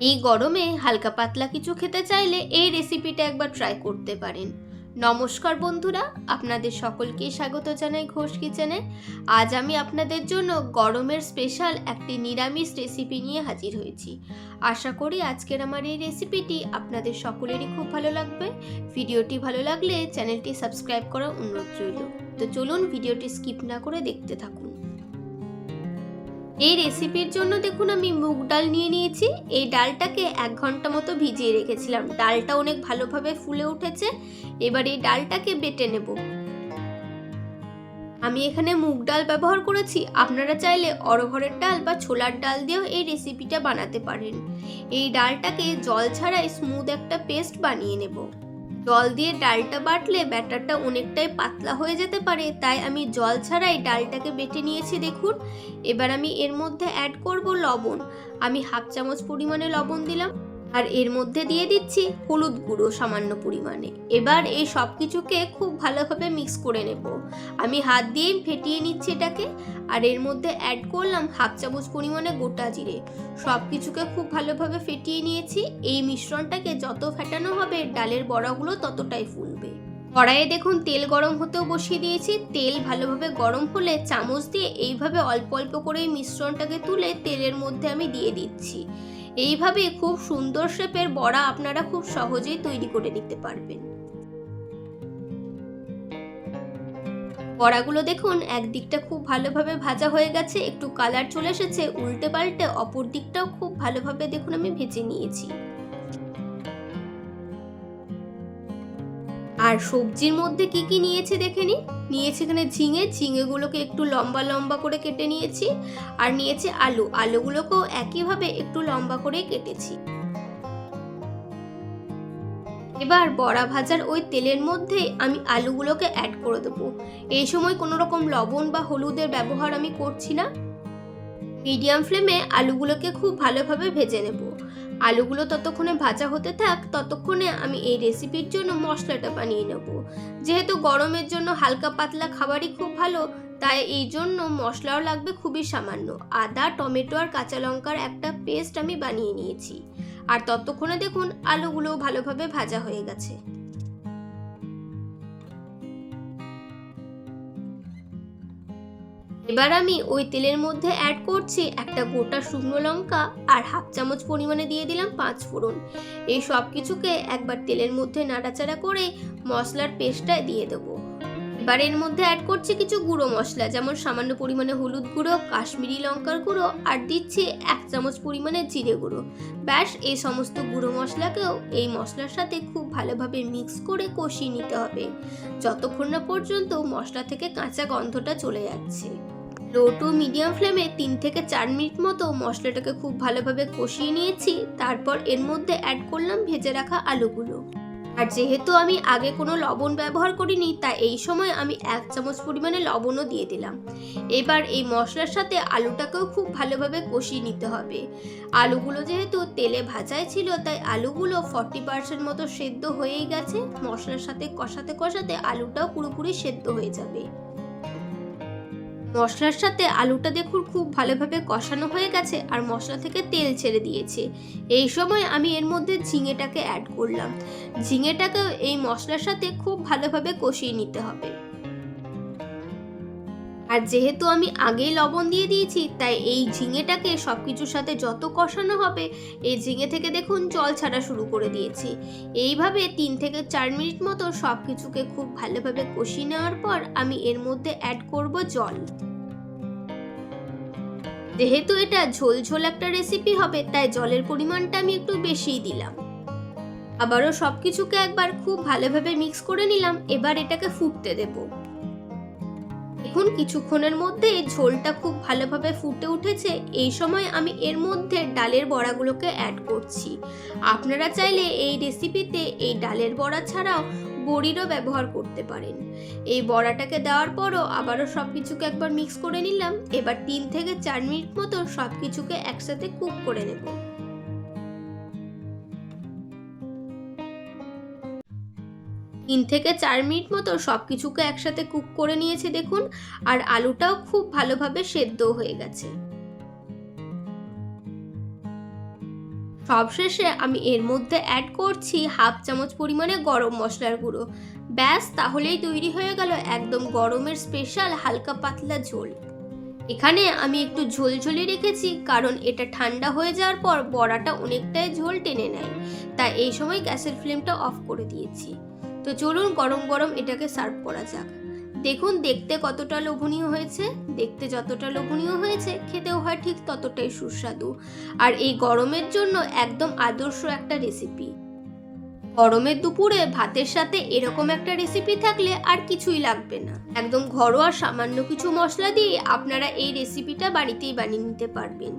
এই গরমে হালকা পাতলা কিছু খেতে চাইলে এই রেসিপিটা একবার ট্রাই করতে পারেন। নমস্কার বন্ধুরা, আপনাদের সকলকে স্বাগত জানাই ঘোষ কিচেনে আজ আমি আপনাদের জন্য গরমের স্পেশাল একটি নিরামিষ রেসিপি নিয়ে হাজির হয়েছি। আশা করি আজকের আমার এই রেসিপিটি আপনাদের সকলেরই খুব ভালো লাগবে। ভিডিওটি ভালো লাগলে চ্যানেলটি সাবস্ক্রাইব করার অনুরোধ রইল। তো চলুন ভিডিওটি স্কিপ না করে দেখতে থাকুন। এই রেসিপির জন্য দেখুন আমি মুগ ডাল নিয়ে নিয়েছি। এই ডালটাকে এক ঘণ্টা মতো ভিজিয়ে রেখেছিলাম। ডালটা অনেক ভালোভাবে ফুলে উঠেছে। এবার এই ডালটাকে বেটে নেব। আমি এখানে মুগ ডাল ব্যবহার করেছি। আপনারা চাইলে অরহরের ডাল বা ছোলার ডাল দিয়েও এই রেসিপিটা বানাতে পারেন। এই ডালটাকে জল ছাড়াই স্মুথ একটা পেস্ট বানিয়ে নেব। জল দিয়ে ডালটা বাটলে ব্যাটারটা অনেকটাই পাতলা হয়ে যেতে পারে, তাই আমি জল ছাড়াই ডালটাকে বেটে নিয়েছি, দেখুন। এবার আমি এর মধ্যে অ্যাড করব লবণ। আমি হাফ চামচ পরিমাণে লবণ দিলাম। আর এর মধ্যে দিয়ে দিচ্ছি হলুদ গুঁড়ো সামান্য পরিমাণে। এবার এই সব কিছুকে খুব ভালোভাবে মিক্স করে নেব। আমি হাত দিয়েই ফেটিয়ে নিচ্ছি এটাকে, আর এর মধ্যে অ্যাড করলাম হাফ চামচ পরিমাণে গোটা জিরে। সব কিছুকে খুব ভালোভাবে ফেটিয়ে নিয়েছি। এই মিশ্রণটাকে যত ফেটানো হবে, ডালের বড়াগুলো ততটাই ফুলবে। কড়াইয়ে দেখুন তেল গরম হতেও বসিয়ে দিয়েছি। তেল ভালোভাবে গরম হলে চামচ দিয়ে এইভাবে অল্প অল্প করে মিশ্রণটাকে তুলে তেলের মধ্যে আমি দিয়ে দিচ্ছি। এইভাবে খুব সুন্দর শেপের বড়া আপনারা খুব সহজেই তৈরি করে নিতে পারবেন। বড়াগুলো দেখুন, একদিকটা খুব ভালোভাবে ভাজা হয়ে গেছে, একটু কালার চলে এসেছে, উল্টে পাল্টে, অপর দিকটাও খুব ভালোভাবে দেখুন আমি ভেজে নিয়েছি। আর সবজির মধ্যে কি কি নিয়েছে দেখে নিন। নিয়েছি এখানে ঝিঙে, ঝিঙেগুলোকে একটু লম্বা লম্বা করে কেটে নিয়েছি আর নিয়েছি আলু। আলুগুলোকেও একইভাবে একটু লম্বা করে কেটেছি। এবার বড়া ভাজার ওই তেলের মধ্যে আমি আলুগুলোকে অ্যাড করে দেবো। এই সময় কোনো রকম লবণ বা হলুদের ব্যবহার আমি করছি না। মিডিয়াম ফ্লেমে আলুগুলোকে খুব ভালোভাবে ভেজে নেব। আলুগুলো ততক্ষণে ভাজা হতে থাক, ততক্ষণে আমি এই রেসিপির জন্য মশলাটা বানিয়ে নেব। যেহেতু গরমের জন্য হালকা পাতলা খাবারই খুব ভালো, তাই এই জন্য মশলাও লাগবে খুবই সামান্য। আদা, টমেটো আর কাঁচা লঙ্কার একটা পেস্ট আমি বানিয়ে নিয়েছি। আর ততক্ষণে দেখুন আলুগুলো ভালোভাবে ভাজা হয়ে গেছে। এবার আমি ওই তেলের মধ্যে অ্যাড করছি একটা গোটা শুকনো লঙ্কা আর হাফ চামচ পরিমাণে দিয়ে দিলাম পাঁচ ফোড়ন। এই সব কিছুকে একবার তেলের মধ্যে নাড়াচাড়া করে মশলার পেস্টটা দিয়ে দেবো। এবার এর মধ্যে অ্যাড করছি কিছু গুঁড়ো মশলা, যেমন সামান্য পরিমাণে হলুদ গুঁড়ো, কাশ্মীরি লঙ্কার গুঁড়ো আর দিচ্ছি এক চামচ পরিমাণে জিরে গুঁড়ো। ব্যাস, এই সমস্ত গুঁড়ো মশলাকেও এই মশলার সাথে খুব ভালোভাবে মিক্স করে কষিয়ে নিতে হবে। যতক্ষণ না পর্যন্ত মশলা থেকে কাঁচা গন্ধটা চলে যাচ্ছে। লো টু মিডিয়াম ফ্লেমে তিন থেকে চার মিনিট মতো মশলাটাকে খুব ভালোভাবে কষিয়ে নিয়েছি। তারপর এর মধ্যে অ্যাড করলাম ভেজে রাখা আলুগুলো। আর যেহেতু আমি আগে কোনো লবণ ব্যবহার করিনি, তাই এই সময় আমি এক চামচ পরিমাণে লবণও দিয়ে দিলাম। এবার এই মশলার সাথে আলুটাকেও খুব ভালোভাবে কষিয়ে নিতে হবে। আলুগুলো যেহেতু তেলে ভাজাই ছিল, তাই আলুগুলো ফর্টি পার্সেন্ট মতো সেদ্ধ হয়েই গেছে। মশলার সাথে কষাতে কষাতে আলুটাও পুরোপুরি সেদ্ধ হয়ে যাবে। মশলার সাথে আলুটা দেখুন খুব ভালোভাবে কষানো হয়ে গেছে আর মশলা থেকে তেল ছেড়ে দিয়েছে। এই সময় আমি এর মধ্যে ঝিঙেটাকে অ্যাড করলাম। ঝিঙেটাকে এই মশলার সাথে খুব ভালোভাবে কষিয়ে নিতে হবে। আর যেহেতু আমি আগেই লবণ দিয়ে দিয়েছি, তাই এই ঝিঙেটাকে সব কিছুর সাথে যত কষানো হবে, এই ঝিঙে থেকে দেখুন জল ছাড়া শুরু করে দিয়েছি। এইভাবে তিন থেকে চার মিনিট মতো সব কিছুকে খুব ভালোভাবে কষিয়ে নেওয়ার পর আমি এর মধ্যে অ্যাড করব জল। যেহেতু এটা ঝোল ঝোল একটা রেসিপি হবে, তাই জলের পরিমাণটা আমি একটু বেশিই দিলাম। আবারও সব কিছুকে একবার খুব ভালোভাবে মিক্স করে নিলাম, এবার এটাকে ফুটতে দেবো। দেখুন কিছুক্ষণের মধ্যে এই ঝোলটা খুব ভালোভাবে ফুটে উঠেছে, এই সময় আমি এর মধ্যে ডালের বড়াগুলোকে অ্যাড করছি। আপনারা চাইলে এই রেসিপিতে এই ডালের বড়া ছাড়াও বড়িরও ব্যবহার করতে পারেন। এই বড়াটাকে দেওয়ার পরও আবারও সব কিছুকে একবার মিক্স করে নিলাম, এবার তিন থেকে চার মিনিট মতো সব কিছুকে একসাথে কুক করে নেব। তিন থেকে চার মিনিট মতো সব কিছুকে একসাথে কুক করে নিয়েছি দেখুন, আর আলুটাও খুব ভালোভাবে সেদ্ধ হয়ে গেছে। সবশেষে আমি এর মধ্যে অ্যাড করছি হাফ চামচ পরিমাণে গরম মশলার গুঁড়ো। ব্যাস, তাহলেই তৈরি হয়ে গেল একদম গরমের স্পেশাল হালকা পাতলা ঝোল। এখানে আমি একটু ঝোলঝোলি রেখেছি, কারণ এটা ঠান্ডা হয়ে যাওয়ার পর বড়াটা অনেকটাই ঝোল টেনে নেয়। তাই এই সময় গ্যাসের ফ্লেমটা অফ করে দিয়েছি। তো চলুন গরম গরম এটাকে সার্ভ করা যাক। দেখুন, দেখতে কতটা লোভনীয় হয়েছে, দেখতে যতটা লোভনীয় হয়েছে, খেতেও হয় ঠিক ততটাই সুস্বাদু। আর এই গরমের জন্য একদম আদর্শ একটা রেসিপি গরমের দুপুরে ভাতের সাথে এরকম একটা রেসিপি থাকলে আর কিছুই লাগবে না। একদম ঘরোয়া সামান্য কিছু মশলা দিয়ে আপনারা এই রেসিপিটা বাড়িতেই বানিয়ে নিতে পারবেন।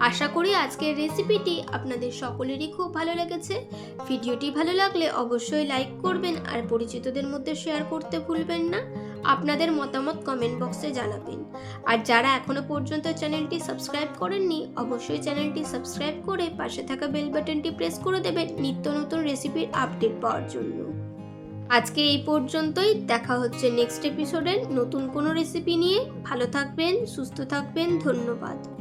আশা করি আজকের রেসিপিটি আপনাদের সকলেরই খুব ভালো লেগেছে। ভিডিওটি ভালো লাগলে অবশ্যই লাইক করবেন আর পরিচিতদের মধ্যে শেয়ার করতে ভুলবেন না। আপনাদের মতামত কমেন্ট বক্সে জানাবেন। আর যারা এখনও পর্যন্ত চ্যানেলটি সাবস্ক্রাইব করেননি, অবশ্যই চ্যানেলটি সাবস্ক্রাইব করে পাশে থাকা বেল বাটনটি প্রেস করে দেবেন নিত্য নতুন রেসিপির আপডেট পাওয়ার জন্য। আজকে এই পর্যন্তই। দেখা হচ্ছে নেক্সট এপিসোডের নতুন কোনো রেসিপি নিয়ে। ভালো থাকবেন, সুস্থ থাকবেন। ধন্যবাদ।